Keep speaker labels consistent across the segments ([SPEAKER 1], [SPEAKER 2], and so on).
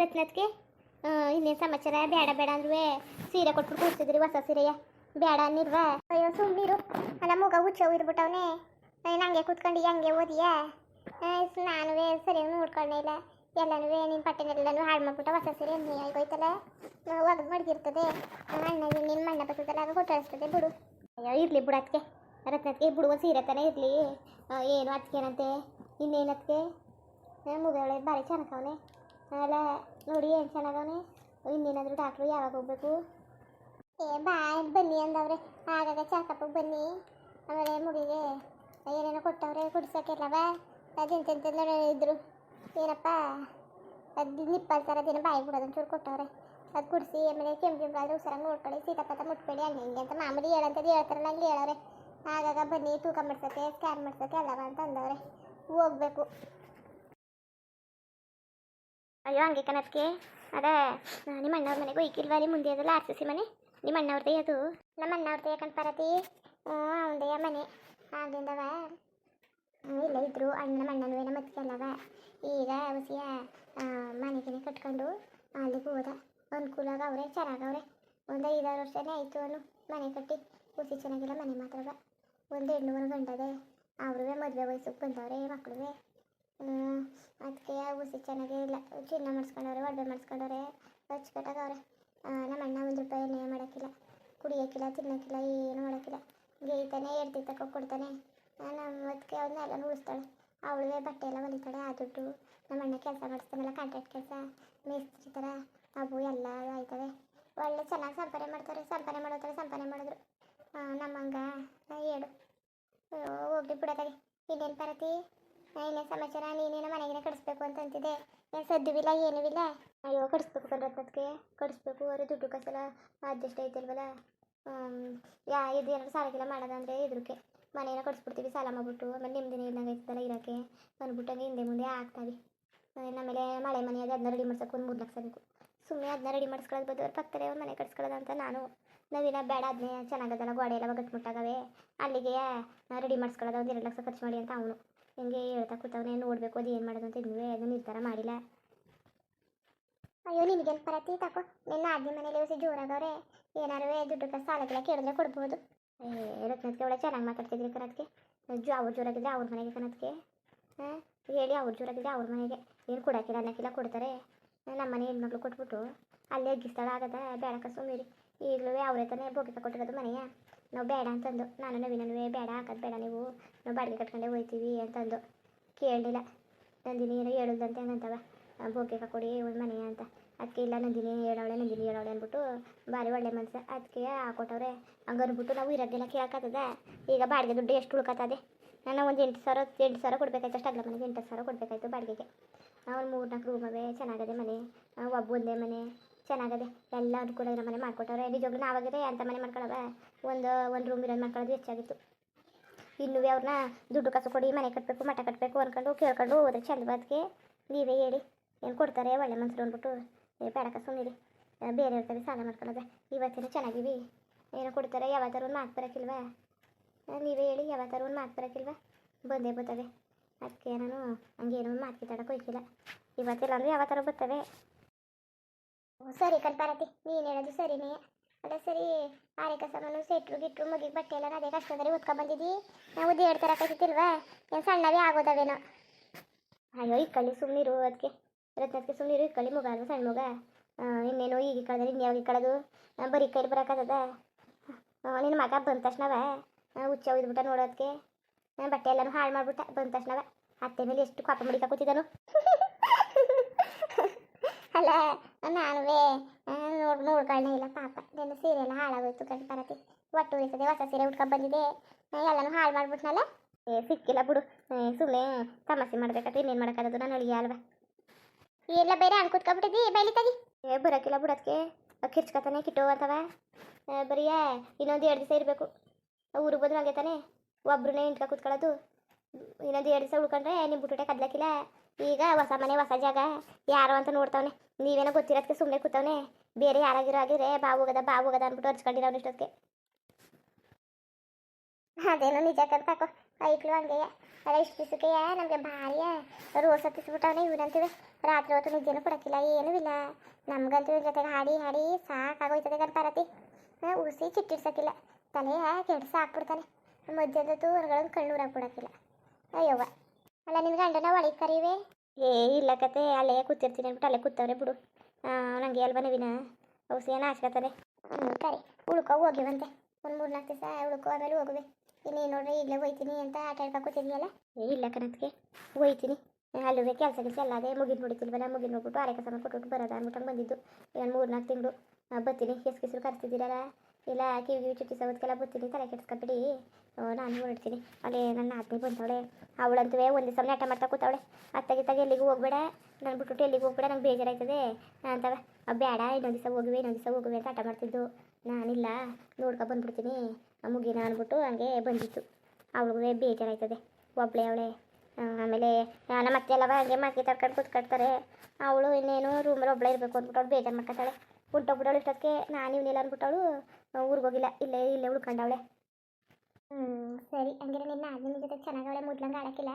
[SPEAKER 1] ರತ್ನತ್ಗೆ ಇನ್ನೇನು ಸಮಾಚಾರ? ಬೇಡ ಬೇಡ ಅಂದ್ರೂ ಸೀರೆ ಕೊಟ್ಬಿಟ್ಟು ಕೂರ್ಸಿದ್ರಿ ಹೊಸ ಸೀರೆಯ. ಬೇಡ ಅನ್ನಿಲ್ವಾ ಅಯ್ಯೋ ಸುಮ್ಮನಿರು ಅಲ್ಲ ಮುಗ ಹುಚ್ಚವು ಇರ್ಬಿಟ್ಟವನೇ. ನಂಗೆ ಕೂತ್ಕೊಂಡು ಹಂಗೆ ಓದಿಯ? ನಾನು ಸರಿಯಾಗಿ ನೋಡ್ಕೊಂಡೇ ಇಲ್ಲ. ಎಲ್ಲನೂ ನಿನ್ನ ಪಟ್ಟೆನೆಲ್ಲನೂ ಹಾಳು ಮಾಡ್ಬಿಟ್ಟು ಹೊಸ ಸೀರೆ ನೀ ಆಗೋಯ್ತಲ್ಲ ಒಗದು ಮಡಗಿರ್ತದೆ ಅಣ್ಣ ನಿನ್ನ ಮಣ್ಣ ಬರ್ತದಲ್ಲ ಆಗ ಬಿಡು. ಅಯ್ಯೋ, ಇರಲಿ ಬಿಡು ಅದಕ್ಕೆ ರತ್ನತ್ಗೆ ಬಿಡುವ ಸೀರೆ ತಾನೇ ಇರಲಿ. ಏನು ಅದಕ್ಕೇನಂತೆ ಇನ್ನೇನು ಅದಕ್ಕೆ ಮುಗಳೆ ಭಾರಿ ಚೆನ್ನಾಗವನೆ ಅಲ್ಲ, ನೋಡಿ ಏನು ಚೆನ್ನಾಗವನೆ. ಇನ್ನೇನಾದರೂ ಡಾಕ್ಟ್ರು ಯಾವಾಗ ಹೋಗ್ಬೇಕು? ಏ, ಬಾ ಬನ್ನಿ ಅಂದವ್ರೆ. ಆಗಾಗ ಚಾಕಪ್ಪ ಬನ್ನಿ. ಆಮೇಲೆ ಮುಗಿಗೆ ಏನೇನೋ ಕೊಟ್ಟವ್ರೆ ಕುಡ್ಸೋಕ್ಕೆಲ್ಲವ ಅದೆಂತೆಂತೆಲ್ಲ ಇದ್ರು. ಏನಪ್ಪ? ಅದು ನಿಪ್ಪಲ್ ಥರ ದಿನ ಬಾಯಿ ಬಿಡೋದು ಚೂರು ಕೊಟ್ಟವ್ರೆ. ಅದು ಕುಡಿಸಿ, ಆಮೇಲೆ ಕೆಂಪು ಕೆಂಪಾದ್ರೆ ಹುಷಾರಾಗಿ ನೋಡ್ಕೊಳ್ಳಿ ಸೀತಾಪತ ಮುಟ್ಬೇಡಿ ಹಂಗೆ ಹಿಂಗೆ ಅಂತ ಮಾಮೂಲಿ ಹೇಳಂತದ್ದು ಹೇಳ್ತಾರಲ್ಲ, ಹಂಗೆ ಹೇಳವ್ರೆ. ಆಗಾಗ ಬನ್ನಿ, ತೂಕ ಮಾಡ್ಸೋಕ್ಕೆ ಸ್ಕ್ಯಾನ್ ಮಾಡ್ಸೋಕ್ಕೆ ಎಲ್ಲವ ಅಂತ ಅಂದವ್ರೆ. ಹೋಗ್ಬೇಕು. ಅಯ್ಯೋ, ಹಂಗೆ ಕನಸ್ಗೆ ಅದೇ, ನಿಮ್ಮ ಅಣ್ಣವ್ರ ಮನೆಗೆ ಈಗಿಲ್ವ ಅಲ್ಲಿ ಮುಂದೆ ಅದಲ್ಲ ಆರ್ ಸಿ ಸಿ ಮನೆ? ನಿಮ್ಮ ಅಣ್ಣವ್ರದೇ ಅದು? ನಮ್ಮ ಅಣ್ಣವ್ರದೇ ಯಾಕಂತ ಪರತಿ. ಹ್ಞೂ ಅವನದೇ ಮನೆ. ಆಗಿಂದವ ಹ್ಞೂ, ಇಲ್ಲ ಇದ್ರು. ಅಣ್ಣ, ನಮ್ಮ ಅಣ್ಣನೂ ಮತ್ತೆ ಅಲ್ಲವ. ಈಗ ಹುಸಿಯ ಮನೆಗೆ ಕಟ್ಕೊಂಡು ಅಲ್ಲಿಗೆ ಹೋದ. ಅನುಕೂಲಾಗ ಆಗವ್ರೆ ಚೆನ್ನಾಗವ್ರೆ ಒಂದು ಐದಾರು ವರ್ಷನೇ ಆಯಿತು ಅವನು ಮನೆ ಕಟ್ಟಿ. ಹುಸಿ ಚೆನ್ನಾಗಿಲ್ಲ ಮನೆ ಮಾತ್ರವ. ಒಂದು ಹೆಣ್ಣು ಗಂಡದೆ. ಅವ್ರಿಗೆ ಮದುವೆ ವಯಸ್ಸಿಗೆ ಬಂದವ್ರೆ ಮಕ್ಕಳು ಅದಕ್ಕೆ ಹುಸಿ ಚೆನ್ನಾಗೇ ಇಲ್ಲ. ಚಿನ್ನ ಮಾಡಿಸ್ಕೊಂಡವ್ರೆ, ಒಡವೆ ಮಾಡಿಸ್ಕೊಂಡವ್ರೆ. ಅಚ್ಚುಕಟ್ಟಾಗವ್ರೆ ನಮ್ಮ ಅಣ್ಣ ಒಂದು ರೂಪಾಯಿ ಏನೇ ಮಾಡೋಕ್ಕಿಲ್ಲ. ಕುಡಿಯೋಕ್ಕಿಲ್ಲ, ತಿನ್ನೋಕ್ಕಿಲ್ಲ, ಏನು ಮಾಡೋಕ್ಕಿಲ್ಲ. ಗೇಯ್ತಾನೆ ಎಡ್ತಿ ತಕೊ, ಕೊಡ್ತಾನೆ. ನಮ್ಮ ಅದಕ್ಕೆ ಅವನ್ನೆಲ್ಲ ಉಳಿಸ್ತಾಳೆ. ಅವಳಿಗೆ ಬಟ್ಟೆ ಎಲ್ಲ ಹೊಲಿತಾಳೆ, ಆ ದುಡ್ಡು. ನಮ್ಮ ಅಣ್ಣ ಕೆಲಸ ಮಾಡಿಸ್ತಾನಲ್ಲ ಕಾಂಟ್ರಾಕ್ಟ್ ಕೆಲಸ. ಮೇಸ್ತ್ರಿ ಥರ ಅವು ಎಲ್ಲ ಆಯ್ತವೆ. ಒಳ್ಳೆ ಚೆನ್ನಾಗಿ ಸಂಪಾದನೆ ಮಾಡ್ತಾರೆ, ಸಂಪಾದನೆ ಮಾಡೋ ಥರ ಸಂಪಾದನೆ ಮಾಡಿದ್ರು. ನಮ್ಮಂಗ ಹೇಳು. ಹೋಗಿ ಹೋಗ್ಲಿ ಬಿಡೋದಾಗಿ. ಇನ್ನೇನು ಪರತಿ ಇನ್ನೇನು ಸಮಾಚಾರ, ನೀನೇನೋ ಮನೆಗೆ ಕಡಿಸ್ಬೇಕು ಅಂತಂತಿದೆ ಏನು ಸದ್ದುವಿಲ್ಲ ಏನೂ ಇಲ್ಲ. ಅಯ್ಯೋ, ಕಡಿಸ್ಬೇಕು ಕಣ್ರತ್ನಕ್ಕೆ ಕಡಿಸ್ಬೇಕು, ಅವ್ರ ದುಡ್ಡು ಕಸಲ ಅಡ್ಜಸ್ಟ್ ಐತಿಲ್ವಲ್ಲ ಯಾ, ಇದು ಏನಾದ್ರು ಸಾಲಕ್ಕೆಲ್ಲ ಮಾಡೋದಂದ್ರೆ ಇದ್ರಕ್ಕೆ ಮನೇನ ಕಡಿಸ್ಬಿಡ್ತೀವಿ, ಸಾಲ ಮಾಡ್ಬಿಟ್ಟು. ಆಮೇಲೆ ನಿಮ್ದಿನ ಇಲ್ದಂಗೆ ಐತಲ್ಲ ಇರೋಕ್ಕೆ. ಬಂದ್ಬಿಟ್ಟಂಗೆ ಹಿಂದೆ ಮುಂದೆ ಆಗ್ತಾವೆ ಆಮೇಲೆ ಮಳೆ ಮನೆ ಅದು ಅದನ್ನ ರೆಡಿ ಮಾಡ್ಸೋಕೆ ಒಂದು ಮೂರು ಲಕ್ಷ ಬೇಕು. ಸುಮ್ಮನೆ ಅದನ್ನ ರೆಡಿ ಮಾಡಿಸ್ಕೊಳ್ಳೋದು ಬದಲು ಪಕ್ಕದಲ್ಲಿ ಒಂದು ಮನೆ ಕಟ್ಸ್ಕೊಳ್ಳೋದು ಅಂತ ನಾನು. ನಾವಿನ ಬೇಡ ಅದನ್ನೇ ಚೆನ್ನಾಗದಲ್ಲ ಗೋಡೆ ಎಲ್ಲ ಗಟ್ಮುಟ್ಟಾಗವೆ ಅಲ್ಲಿಗೆ ರೆಡಿ ಮಾಡಿಸ್ಕೊಳ್ಳೋದು ಒಂದು ಎರಡು ಲಕ್ಷ ಖರ್ಚು ಮಾಡಿ ಅಂತ ಅವನು. ಹಿಂಗೆ ಹೇಳ್ತಾ ಕೂತವನೇ ನೋಡಬೇಕು, ಅದು ಏನು ಮಾಡೋದು ಅಂತ ನೀವೇ ಅದು ನಿರ್ಧಾರ ಮಾಡಿಲ್ಲ. ಅಯ್ಯೋ ನಿನಗೇನು ಬರತ್ತಿ ತಕೋ. ನಿನ್ನ ಆದ್ಯ ಮನೇಲಿ ಹೊಸ ಜೋರಾಗವ್ರೆ. ಏನಾರು ದುಡ್ಡು ಸಾಲಕ್ಕೆಲ್ಲ ಕೇಳಿದ್ರೆ ಕೊಡ್ಬೋದು. ಏ ಒಳ್ಳೆ ಚೆನ್ನಾಗಿ ಮಾತಾಡ್ತಿದ್ರಿ ಕನತ್ಗೆ ಜೋ ಅವ್ರ ಜೋರಾಗಿದ್ರೆ ಅವ್ರ ಮನೆಗೆ ಕನತ್ಗೆ ಹಾಂ, ಹೇಳಿ ಅವ್ರ ಜೋರಾಗಿದ್ರೆ ಅವ್ರ ಮನೆಗೆ. ಏನು ಕೊಡೋಕ್ಕಿಲ್ಲ, ಅನ್ನಕ್ಕಿಲ್ಲ ಕೊಡ್ತಾರೆ. ನಮ್ಮ ಮನೆ ಹೆಣ್ಮಕ್ಳು ಕೊಟ್ಬಿಟ್ಟು ಅಲ್ಲೇ ಅಗ್ಗಿಸ್ತಾಳ ಆಗದ, ಬೇಡ ಸುಮ್ಮೀರಿ ಈಗಲೂ ಅವರೇ ತಾನೇ ಬೋಗಿಕ ಕೊಟ್ಟಿರೋದು ಮನೆಯ. ನಾವು ಬೇಡ ಅಂತಂದು. ನಾನು ನವೀನವೇ ಬೇಡ, ಹಾಕೋದು ಬೇಡ ನೀವು. ನಾವು ಬಾಡಿಗೆ ಕಟ್ಕೊಂಡೇ ಹೋಯ್ತೀವಿ ಅಂತಂದು. ಕೇಳಲಿಲ್ಲ. ನಂದಿನಿ ಏನೋ ಹೇಳುದಂತೆ ಏನಂತವ ಬೋಕೆ ಕೊಡಿ ಒಂದು ಮನೆ ಅಂತ. ಅದಕ್ಕೆ ಇಲ್ಲ, ನಂದಿನಿ ಹೇಳವಳೆ ನಂದಿನಿ ಹೇಳವಳೆ ಅಂದ್ಬಿಟ್ಟು ಭಾರಿ ಒಳ್ಳೆ ಮನ್ಸು. ಅದಕ್ಕೆ ಹಾಕೊಟ್ಟವ್ರೆ ಹಂಗೆ ಅಂದ್ಬಿಟ್ಟು ನಾವು ಇರೋದೆಲ್ಲ ಕೇಳಕತ್ತದ. ಈಗ ಬಾಡಿಗೆ ದುಡ್ಡು ಎಷ್ಟು ಉಳ್ಕತ್ತದೆ? ನಾನು ಒಂದು ಎಂಟು ಸಾವಿರ ಎಂಟು ಸಾವಿರ ಕೊಡಬೇಕಾಯ್ತು ಅಷ್ಟು ಅಗ್ಲ ಮನೆಗೆ ಎಂಟು ಸಾವಿರ ಕೊಡಬೇಕಾಯ್ತು ಬಾಡಿಗೆಗೆ. ಒಂದು ಮೂರು ನಾಲ್ಕು ರೂಮ್ ಅವೆ, ಚೆನ್ನಾಗಿದೆ ಮನೆ. ಒಬ್ಬ ಒಂದೇ ಮನೆ. ಚೆನ್ನಾಗದೆ ಎಲ್ಲ ಕೂಡ ಇರೋ ಮನೆ ಮಾಡ್ಕೊಟ್ಟವ್ರೆ. ನಿಜವಾಗ್ಲೂ ನಾವಾಗಿದೆ ಅಂತ ಮನೆ ಮಾಡ್ಕೊಳ್ಳವ ಒಂದು ಒಂದು ರೂಮ್ ಇರೋದು ಮಾಡ್ಕೊಳ್ಳೋದು ಹೆಚ್ಚಾಗಿತ್ತು ಇನ್ನೂ ಅವ್ರನ್ನ ದುಡ್ಡು ಕಾಸು ಕೊಡಿ, ಮನೆ ಕಟ್ಟಬೇಕು ಮಠ ಕಟ್ಟಬೇಕು ಅಂದ್ಕೊಂಡು ಕೇಳ್ಕೊಂಡು ಹೋದ್ರೆ ಚಂದ ಬದಕ್ಕೆ ನೀವೇ ಹೇಳಿ. ಏನು ಕೊಡ್ತಾರೆ ಒಳ್ಳೆ ಮನ್ಸರು ಅಂದ್ಬಿಟ್ಟು. ಬೇಡ ಸುಮ್ಮನಿರಿ ಬೇರೆ ಇರ್ತಾರೆ ಸಾಲ ಮಾಡ್ಕೊಳ್ಳೋದೆ ಇವತ್ತಿನ ಚೆನ್ನಾಗಿವಿ. ಏನೋ ಕೊಡ್ತಾರೆ, ಯಾವತ್ತಾರು ಒಂದು ಮಾತು ಬರೋಕ್ಕಿಲ್ವಾ ನೀವೇ ಹೇಳಿ, ಯಾವತ್ತಾರು ಒಂದು ಮಾತು ಬರೋಕ್ಕಿಲ್ವಾ ಬಂದೇ ಬರ್ತವೆ ಅದಕ್ಕೆ ನಾನು ಹಂಗೇನೋ ಮಾತು ಕಿತ್ತಾಡೋಕೆ ಹೋಯ್ತಿಲ್ಲ ಇವತ್ತಿಲ್ಲ ಅಂದರೆ ಯಾವತ್ತಾರು ಬರ್ತವೆ. ಸರಿ ಕಣ್ಪಾರತಿ, ನೀನು ಹೇಳೋದು ಸರಿನೇ. ಅಲ್ಲ, ಸರಿ, ಆರೇಕ ಸಾಮಾನು ಸೆಟ್ರು ಗಿಟ್ರು ಮಗಿಗೆ ಬಟ್ಟೆ ಎಲ್ಲ ಅದೇ ಕಷ್ಟದಲ್ಲಿ ಬಂದಿದ್ದಿ ನಾವು ದೇಡ್ ಥರ ಕಸಿತಿಲ್ವಾ ಏನು ಸಣ್ಣವೇ ಆಗೋದವೇನೋ. ಅಯ್ಯೋ ಕಳಿ ಸುಮ್ಮನಿರು ಅದಕ್ಕೆ ರತ್ನಕ್ಕೆ ಸುಮ್ಮನಿರು ಕಳಿ ಮುಗ ಅಲ್ವಾ ಸಣ್ಣ ಮಗ? ಇನ್ನೇನು ಈಗ ಕಳೆದ್ರೆ ಇನ್ಯಾವಾಗ ಕಳೆದು? ಬರೀ ಕೈಲಿ ಬರೋಕ್ಕಾಗದ ನಿನ್ನ ಮಗ ಬಂದ ತಕ್ಷಣವ? ಹುಚ್ಚ ಒಯ್ದುಬಿಟ್ಟ ನೋಡೋದಕ್ಕೆ ಬಟ್ಟೆ ಎಲ್ಲನೂ ಹಾಳು ಮಾಡ್ಬಿಟ್ಟ ಬಂದ ತಕ್ಷಣವ. ಅತ್ತೆ ಮೇಲೆ ಎಷ್ಟು ಕಾಪ ಮುಡಿಕ ಕೂತಿದ್ದನು ಅಲ್ಲ ನಾನುವೇ ನೋಡ್ ನೋಡ್ಕೊಳ್ಳೇ ಇಲ್ಲ ಪಾಪ. ನನ್ನ ಸೀರೆ ಎಲ್ಲ ಹಾಳಾಗೋಯ್ತು ಕಣ್ ಪರತಿ. ಒಟ್ಟು ಉಳಿಸದೆ ಹೊಸ ಸೀರೆ ಉಟ್ಕೊಂಡ್ ಬಂದಿದೆ ಎಲ್ಲನೂ ಹಾಳು ಮಾಡ್ಬಿಟ್ನಲ್ಲ? ಏ, ಸಿಕ್ಕಿಲ್ಲ ಬಿಡು. ಸುಮ್ಮನೆ ತಮಾಷೆ ಮಾಡ್ಬೇಕಂತ ಇನ್ನೇನು ಮಾಡೋಕ್ಕಾಗದು ನಾನು ಅಳಿಗೆ ಅಲ್ವಾ? ಎಲ್ಲ ಬೇರೆ ಹಣ್ಣು ಕುತ್ಕೊಂಡ್ಬಿಟ್ಟಿದ್ದಿ? ಬೈಲಿ ತಗಿ. ಏ ಬರೋಕ್ಕಿಲ್ಲ ಬಿಡೋದಕ್ಕೆ ಕಿರ್ಚ್ಕೊತಾನೆ, ಕಿಟ್ಟು ಅಂತವ ಬರೀ ಇನ್ನೊಂದು ಎರಡು ದಿವಸ ಇರಬೇಕು. ಊರು ಬಂದ್ರೆ ಹಂಗೆ ತಾನೆ. ಇಂಟ್ಕ ಕೂತ್ಕೊಳ್ಳೋದು. ಇನ್ನೊಂದು ಎರಡು ದಿವಸ ಉಳ್ಕೊಂಡ್ರೆ ನಿಮ್ಮ ಬಿಟ್ಟುಟೆ ಕದ್ಲಕ್ಕಿಲ್ಲ. ಈಗ ಹೊಸ ಮನೆ, ಹೊಸ ಜಾಗ. ಯಾರು ಅಂತ ನೋಡ್ತಾವ್ನೆ. ನೀವೇನೋ ಗೊತ್ತಿರೋದಕ್ಕೆ ಸುಮ್ಮನೆ ಕೂತವನೆ. ಬೇರೆ ಯಾರಾಗಿರೋ ಆಗಿದ್ರೆ ಬಾವು ಹೋಗದ ಬಾವು ಹೋಗದ ಅಂದ್ಬಿಟ್ಟು ಹರ್ಚ್ಕೊಂಡಿರೋನು ಇಷ್ಟೊತ್ತಿಗೆ. ಅದೇನೋ ನಿಜ ಕರ್ಕಾಕೋ ಐಕ್ಳು ಹಂಗೆಯ. ಅಲ್ಲ, ಇಷ್ಟು ದಿವಸಕ್ಕೆಯ ನಮಗೆ ಭಾರಿಯ. ರೋಸ್ ಹತ್ತಿಸ್ಬಿಟ್ಟವನೇ ಇವನಂತೀವಿ. ರಾತ್ರಿ ಹೊತ್ತು ನಿದ್ದೆನೂ ಕೊಡಕಿಲ್ಲ ಏನೂ ಇಲ್ಲ. ನಮ್ಗಂತೂ ಇವ್ರ ಜೊತೆಗೆ ಹಾಡಿ ಹಾಡಿ ಸಾಕಾಗೋಯ್ತದೆ ಗಂಪಾರತಿ ಉಸಿ ಚಿಟ್ಟಿಡ್ಸೋಕ್ಕಿಲ್ಲ. ತಲೆ ಕೆಡ್ಸ ಹಾಕ್ಬಿಡ್ತಾನೆ ಮಧ್ಯದತ್ತು ಹೊರಗಡೆ ಕಣ್ಣೂರಾಗಿ ಕೊಡಕ್ಕಿಲ್ಲ ಅಯ್ಯವ್ವ. ಅಲ್ಲ ನಿನ್ನ ಗಂಡನ ಒಳಗೆ ಕರೀವೆ? ಏ ಇಲ್ಲ ಕತೆ ಅಲ್ಲೇ ಕೂತಿರ್ತೀನಿ ಅಂದ್ಬಿಟ್ಟು ಅಲ್ಲೇ ಕೂತವ್ರೆ ಬಿಡು. ನನಗೆ ಅಲ್ವ ನವೀನ? ಔಸಿ ಏನು ಹಾಸ್ಕೊತಾನೆ ಹ್ಞೂ ಕರೆ. ಉಳ್ಕೊ ಹೋಗಿವಂತೆ ಒಂದು ಮೂರು ನಾಲ್ಕು ದಿವಸ ಉಳ್ಕೊ ಆಮೇಲೆ ಹೋಗುವೆ. ಇನ್ನೇ ನೋಡ್ರಿ ಇಲ್ಲೇ ಹೋಯ್ತೀನಿ ಅಂತ ಆಟ ಆಡ್ಕೊ ಕೂತಿದ್ಯಲ್ಲ ಏ ಇಲ್ಲ ಕನತ್ಗೆ ಹೋಯ್ತೀನಿ. ಅಲ್ಲೂ ಕೆಲಸ ಕೆಲಸ ಎಲ್ಲ ಅದೇ ಮುಗಿದು ಬಲ್ಲ ಮುಗಿದು ನೋಡ್ಬಿಟ್ಟು ಆರೆ ಸಮ ಕೊಟ್ಟು ಬರೋದ ಅಂದ್ಬಿಟ್ಟು ಬಂದಿದ್ದು. ಏನು ಮೂರು ನಾಲ್ಕು ತಿಂಗಳು. ಬರ್ತೀನಿ. ಎಸ್ ಕೆಸ್ರು ಕರೆಸ್ತಿದ್ದೀರಲ್ಲ? ಇಲ್ಲ ಕಿವಿ ಚುಟ್ಟಿ ಸವತ್ಕೆಲ್ಲ ಬರ್ತೀನಿ ತಲೆ ಕೆಡ್ಸ್ಕೊಬಿಡಿ. ನಾನು ಹೊರಡ್ತೀನಿ. ಅಲ್ಲಿ ನನ್ನ ಆತ್ಮಿ ಬಂದವಳೆ. ಅವಳಂತೂ ಒಂದು ದಿವಸ ಆಟ ಮಾಡ್ತಾ ಕೂತವಳೆ. ಅತ್ತಗೆ ತಗೆ ಎಲ್ಲಿಗೂ ಹೋಗ್ಬೇಡ. ನಾನು ಬಿಟ್ಬಿಟ್ಟು ಎಲ್ಲಿಗೆ ಹೋಗ್ಬೇಡ, ನಂಗೆ ಬೇಜಾರಾಯ್ತದೆ. ಅಂತವ ಬೇಡ, ಇನ್ನೊಂದು ದಿವಸ ಹೋಗುವೆ, ಇನ್ನೊಂದು ದಿವಸ ಹೋಗುವೆ ಅಂತ ಆಟ ಮಾಡ್ತಿದ್ದು. ನಾನಿಲ್ಲ, ನೋಡ್ಕೊ ಬಂದ್ಬಿಡ್ತೀನಿ. ಮುಗಿನ ಅಂದ್ಬಿಟ್ಟು ಹಂಗೆ ಬಂದಿತ್ತು ಅವಳಿಗೆ ಬೇಜಾರಾಯ್ತದೆ, ಒಬ್ಳೆ ಅವಳೆ. ಆಮೇಲೆ ನಮ್ಮ ಅತ್ತೆ ಎಲ್ಲವ ಹಂಗೆ ಮಾತಿ ತರ್ಕೊಂಡು ಕೂತ್ಕೊಳ್ತಾರೆ. ಅವಳು ಇನ್ನೇನು ರೂಮಲ್ಲಿ ಒಬ್ಳೆ ಇರಬೇಕು ಅಂದ್ಬಿಟ್ಟು ಅವಳು ಬೇಜಾರು ಮಾಡ್ಕೊತಾಳೆ. ಹೊಂಟೋಗ್ಬಿಟ್ಟವಳು ಇಷ್ಟೊತ್ತಿಗೆ. ನಾನು ಇವನಿಲ್ಲ ಅಂದ್ಬಿಟ್ಟವಳು ಊರಿಗೆ ಹೋಗಿಲ್ಲ. ಇಲ್ಲೇ ಇಲ್ಲೇ ಉಳ್ಕೊಂಡವಳೆ. ಹ್ಞೂ ಸರಿ. ಹಂಗಿದ್ರೆ ನಿನ್ನ ನಿಮ್ಮ ಜೊತೆ ಚೆನ್ನಾಗವಳೆ ಮೊದ್ಲಂಗ ಆಡೋಕ್ಕಿಲ್ಲ?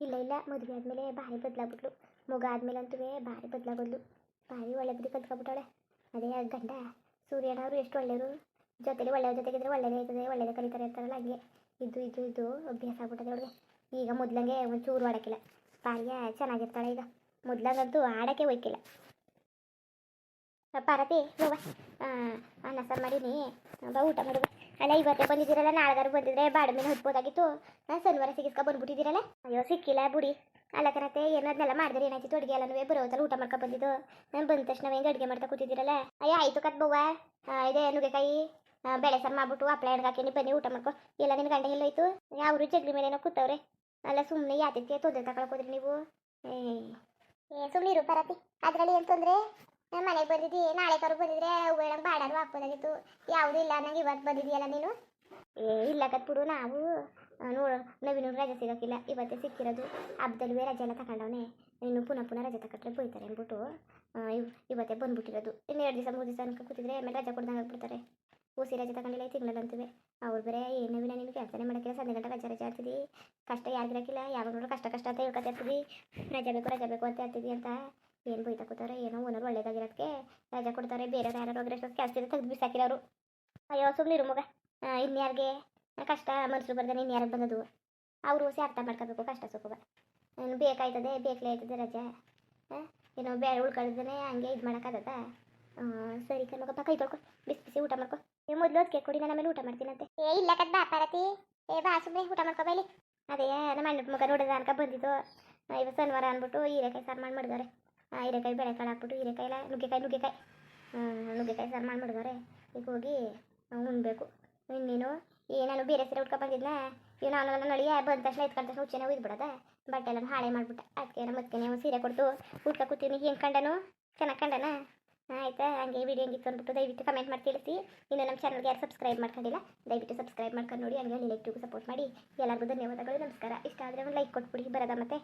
[SPEAKER 1] ಇಲ್ಲ ಇಲ್ಲ. ಮದುವೆ ಆದಮೇಲೆ ಭಾರಿ ಬದಲಾಗ್ಬಿಟ್ಲು. ಮಗ ಆದಮೇಲೆ ಅಂತೂ ಭಾರಿ ಬದಲಾಗೋದ್ಲು. ಭಾರಿ ಒಳ್ಳೆ ಬುದ್ಧಿ ಕಲ್ತ್ಕೊಬಿಟ್ಟವಳೆ. ಅದೇ ಗಂಡ ಸೂರ್ಯನವರು ಎಷ್ಟು ಒಳ್ಳೆಯವರು. ಜೊತೆಲಿ ಒಳ್ಳೆಯ ಜೊತೆಗಿದ್ರೆ ಒಳ್ಳೆಯದೇ ಆಯ್ತದೆ ಒಳ್ಳೆಯದೇ ಕಲಿತಾರೆ ಇರ್ತಾರಲ್ಲ ಹಂಗೆ. ಇದು ಇದು ಇದು ಅಭ್ಯಾಸ ಆಗ್ಬಿಟ್ಟದೆ ಅವಳಿಗೆ. ಈಗ ಮೊದ್ಲಂಗೆ ಒಂಚೂರು ಆಡೋಕ್ಕಿಲ್ಲ. ಭಾರಿಯ ಚೆನ್ನಾಗಿರ್ತಾಳೆ ಈಗ. ಮೊದ್ಲಂಗಂತೂ ಆಡೋಕ್ಕೆ ಹೋಯ್ಕಿಲ್ಲ ಪಾರತಿ ಹೋಗ ಅನ್ನ ಸಾರು ಮಾಡೀನಿ ಬಾ ಊಟ ಮಾಡುವ. ಅಲ್ಲ, ಇವತ್ತೇ ಬಂದಿದ್ದೀರಲ್ಲ, ನಾಳೆಗಾರು ಬಂದಿದ್ರೆ ಬಾಡ ಮೇಲೆ ನಾನು ಶನಿವಾರ ಸಿಗಿಸ್ಕೊ ಬಂದ್ಬಿಟ್ಟಿದ್ದೀರಲ್ಲ? ಅಯ್ಯೋ, ಸಿಕ್ಕಿಲ್ಲ ಬುಡಿ. ಅಲ್ಲ ಏನೋ ಅದನ್ನೆಲ್ಲ ಮಾಡಿದ್ರೆ ಏನಾಯ್ತು ಅಡುಗೆ ಎಲ್ಲನೂ ಬರೋತ್ತಲ್ಲ, ಊಟ ಮಾಡ್ಕೊ ಬಂದಿದ್ದು. ನಾನು ಬಂದ ತಕ್ಷಣ ಹೆಂಗೆ ಅಡುಗೆ ಮಾಡ್ತಾ ಕೂತಿದ್ದೀರಲ್ಲ? ಅಯ್ಯ, ಆಯಿತು ಕತ್ ಬವ್ವ. ಇದೇ ನುಗ್ಗೆಕಾಯಿ. ಬೇಳೆ ಸರ್ ಮಾಡ್ಬಿಟ್ಟು ಹಪ್ಳ ಹಿಡ್ಗಾಕಿ ಬನ್ನಿ ಊಟ ಮಾಡ್ಕೊ. ಎಲ್ಲ ನಿನ್ನ ಗಂಡ ಎಲ್ಲೋಯ್ತು ಅವರು ಜಗ್ಲಿ ಮೇಲೆ ಏನೋ ಕೂತವ್ರೆ. ಅಲ್ಲ ಸುಮ್ಮನೆ ಯಾತಕ್ಕೆ ತೊಂದರೆ ತಗೊಳಕೋದ್ರಿ ನೀವು. ಏ ಸುಮ್ಮನೆ ಇರು ಪರತಿ ಅದರಲ್ಲಿ ಏನು ತೊಂದರೆ? ಮನೆಗೆ ಬಂದಿದ್ದಿ, ನಾಳೆ ಕರು ಬಂದಿದ್ರೆ ಅವುಗಳ ಬಾಡರು ಹಾಕ್ಬೋದಾಗಿತ್ತು. ಯಾವುದೂ ಇಲ್ಲ, ನಂಗೆ ಇವತ್ತು ಬಂದಿದೆಯಲ್ಲ ನೀನು? ಏ, ಇಲ್ಲ ಕತ್ಬಿಡು ನಾವು ನೋಡು ನವೀನು ರಜೆ ಸಿಗೋಕ್ಕಿಲ್ಲ. ಇವತ್ತೇ ಸಿಕ್ಕಿರೋದು ಹಬ್ಬದಲ್ಲೂ ರಜೆ ಎಲ್ಲ ತಗೊಂಡವನೇ. ಇನ್ನು ಪುನಃ ಪುನಃ ರಜೆ ತಗೊಂಡ್ರೆ ಬೈತಾರೆ ಅಂದ್ಬಿಟ್ಟು ಇವತ್ತೇ ಬಂದ್ಬಿಟ್ಟಿರೋದು. ಇನ್ನು ಎರಡು ದಿವಸ, ಮೂರು ದಿವಸ ಅನ್ಕೊ ಕೂತಿದ್ರೆ ಆಮೇಲೆ ರಜೆ ಕೊಡ್ದಂಗೆ ಆಗ್ಬಿಡ್ತಾರೆ. ಓಸಿ ರಜೆ ತಗೊಂಡಿಲ್ಲ ಈ ತಿಂಗಳಲ್ಲಿ ಅಂತೀವಿ ಅವ್ರು ಬೇರೆ ಏನು ನವೀನ, ನೀನು ಕೆಲಸನೇ ಮಾಡೋಕ್ಕಿಲ್ಲ, ಸಂಜೆ ಗಂಟೆ ರಜೆ ರಜೆ ಆಡ್ತಿದ್ದಿ ಕಷ್ಟ ಯಾರಿಗಿರೋಕ್ಕಿಲ್ಲ ಯಾವಾಗ ನೋಡ್ರು ಕಷ್ಟ ಕಷ್ಟ ಅಂತ ಹೇಳ್ಕೊತಾ ಇರ್ತಿದ್ದಿ ರಜೆ ಬೇಕು ರಜೆ ಬೇಕು ಅಂತ ಹೇಳ್ತಿದ್ದಿ ಅಂತ. ಏನು ಬೈತಾ ಕೂತಾರೆ ಏನೋ ಓನರ್ ಒಳ್ಳೇದಾಗಿರೋದಕ್ಕೆ ರಜಾ ಕೊಡ್ತಾರೆ, ಬೇರೆ ಯಾರು ಹೋಗಿರೋ ಕೆಲಸ ತೆಗೆದು ಬಿಸಾಕಿರೋರು. ಅಯ್ಯೋ ಸುಮ್ಮನಿರು ಮಗ. ಇನ್ಯಾರಿಗೆ? ಕಷ್ಟ ಮನುಷ್ಯರು ಬರ್ದಾನೆ ಇನ್ಯಾರಿಗೆ ಬಂದದು ಅವರು ಹೋಸಿ ಅರ್ಥ ಮಾಡ್ಕೋಬೇಕು, ಕಷ್ಟ ಸುಖವ ಇನ್ನು ಬೇಕಾಯ್ತದೆ, ಬೇಕಲೇ ಆಯ್ತದೆ ರಜೆ. ಏನೋ ಬೇರೆ ಉಳ್ಕೊಳ್ದೇ ಹಂಗೆ ಇದು ಮಾಡೋಕ್ಕಾಗತ್ತಾ? ಸರಿ ಕಣ್ಮಗಪ್ಪ ಕೈ ತೊಳ್ಕೊ, ಬಿಸಿ ಬಿಸಿ ಊಟ ಮಾಡ್ಕೊ. ಏ, ಮೊದಲು ಅದಕ್ಕೆ ಕೊಡಿ, ನಾನು ಆಮೇಲೆ ಊಟ ಮಾಡ್ತೀನಂತೆ. ಏ, ಇಲ್ಲ ಕದ್ ಬಾ ಏ, ಬಾ ಸುಮ್ಮನೆ ಊಟ ಮಾಡ್ಕೊ ಬೈಲಿ ಅದೇ, ನಮ್ಮ ಅಣ್ಣ ಮಗ ನೋಡಿದ ಅನ್ಕ ಬಂದಿದ್ದು. ಇವತ್ತು ಶನಿವಾರ ಅಂದ್ಬಿಟ್ಟು ಹೀರೆಕಾಯಿ ಸಾರು ಮಾಡಿ ಮಾಡಿದಾರೆ ಹೀರೆಕಾಯಿ ಬೇಳೆಕಾಳು ಹಾಕ್ಬಿಟ್ಟು ಹೀರೆಕಾಯಿ ಎಲ್ಲ ನುಗ್ಗೆಕಾಯಿ. ನುಗ್ಗೆಕಾಯಿ ನುಗ್ಗೆಕಾಯಿ ಸಾರು ಮಾಡಿ ಮಾಡಿದಾರೆ ಈಗ ಹೋಗಿ ಉಣ್ಬೇಕು. ಇನ್ನೇನು ಏ ನಾನು ಬೇರೆ ಸೀರೆ ಉಟ್ಕೊ ಬಂದಿದ್ನ? ಇವ್ ನಾನು ನಳಿಯ ಬಂದ ತಕ್ಷಣ ಎತ್ಕೊಂಡ ತಕ್ಷಣ ಹುಚ್ಚೆನ ಒಯ್ದ್ಬಿಡದ ಬಟ್ಟೆ ಎಲ್ಲ ಹಾಳೆ ಮಾಡ್ಬಿಟ್ಟ. ಅದಕ್ಕೆ ನಮ್ಮ ಮತ್ತೆ ಒಂದು ಸೀರೆ ಕೊಡ್ತು ಉಟ್ಕೊ ಕೂತೀನಿ ಹೆಂಗೆ ಕಂಡನು? ಚೆನ್ನಾಗಿ ಕಂಡನ? ಆಯಿತಾ? ಹಂಗೆ ವಿಡಿಯೋ ಹೆಂಗಿತ್ತು ಅಂದ್ಬಿಟ್ಟು ದಯವಿಟ್ಟು ಕಮೆಂಟ್ ಮಾಡಿ ತಿಳಿಸಿ. ಇನ್ನು ನಮ್ಮ ಚಾನಲ್ಗೆ ಯಾರು ಸಬ್ಸ್ಕ್ರೈಬ್ ಮಾಡ್ಕೊಂಡಿಲ್ಲ, ದಯವಿಟ್ಟು ಸಬ್ಸ್ಕ್ರೈಬ್ ಮಾಡ್ಕೊಂಡು ನೋಡಿ. ಹಂಗೆ ಲೈಕ್ಟಿಗೂ ಸಪೋರ್ಟ್ ಮಾಡಿ. ಎಲ್ಲರಿಗೂ ಧನ್ಯವಾದಗಳು. ನಮಸ್ಕಾರ. ಇಷ್ಟ ಆದರೆ ಒಂದು ಲೈಕ್ ಕೊಟ್ಬಿಡಿ. ಬರೋದ ಮತ್ತೆ?